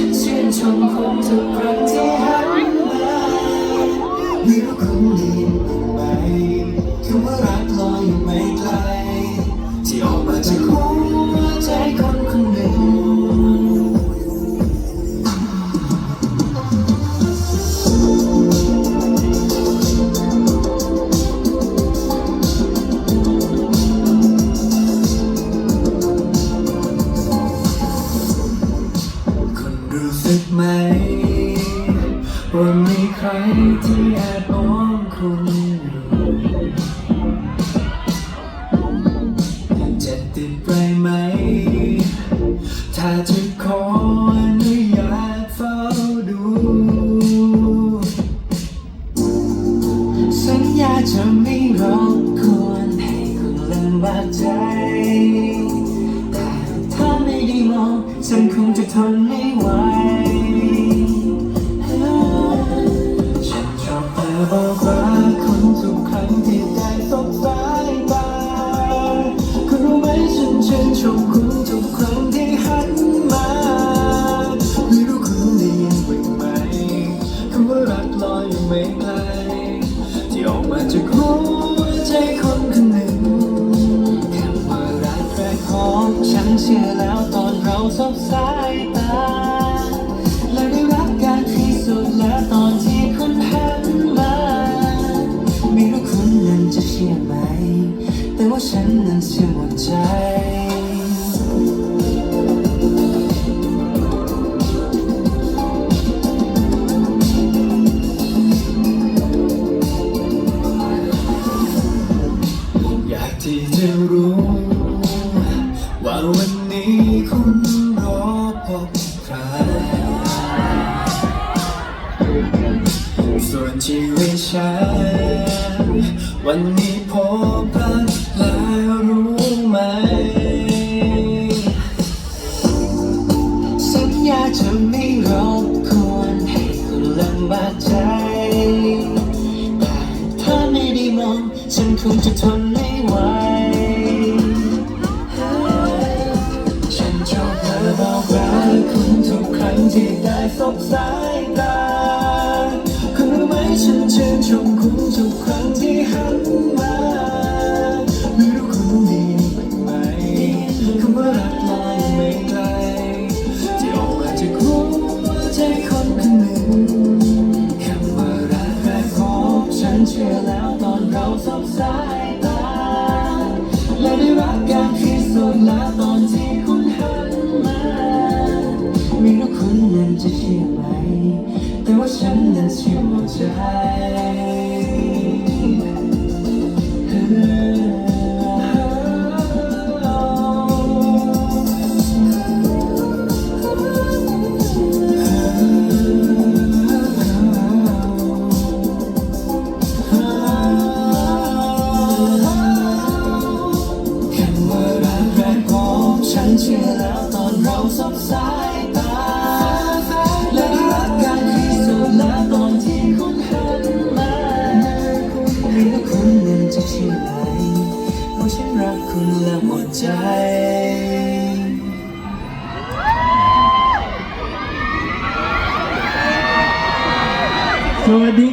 ฉันชื่นชมคุณทุกครั้งที่หันมาไม่รู้คุณดีไหมคำว่ารักลอยอยู่ไม่ไกลที่ออกมาจากหัว ไหม ว่ามีใครที่แอบมองคุณอยู่จะติดไปไหม ถ้าจะขออนุญาตเฝ้าดู สัญญาจะไม่รบกวนให้คุณลำบากใจแต่ถ้าไม่ได้มองฉันคงจะทนไม่ไหว ไม่ไกลที่ออกมาจากหัวใจคนคนหนึ่งแคำว่ารักแรกของฉันเชื่อแล้วตอนเราสบสายตาและได้รักกันที่สุดแล้วตอนที่คุณหันมาไม่รู้คุณนั้นจะเชื่อไหม แต่ว่าฉันนั้นเชื่อหมดใจ ที่จะรู้ ว่าวันนี้คุณรอพบใคร ส่วนชีวิตฉันวันนี้พบรักแล้วรู้ไหม สัญญาจะไม่รบกวนให้คุณลำบากใจ แต่ถ้าไม่ได้มองฉันคงจะทนไม่ไหวฉัน ที่ได้สบสายตาคุณรู้ไหมฉันชื่นชมคุณทุกครั้งที่หันมาไม่รู้คุณด้ยินบ้างไหมคำว่ารักลอยไม่ไกลที่ออกมาจากหัวใจคนคนหนึ่งคำว่ารักแรกพบฉันเชื่อแล้วตอนเราสบสายตาและได้รักกันที่สุดแล้วตอนที่ จะเชื่อไหม แต่ว่าฉันนั้นเชื่อหมดใจเชื่อแล้วตอนเราสบสาย สวัสดี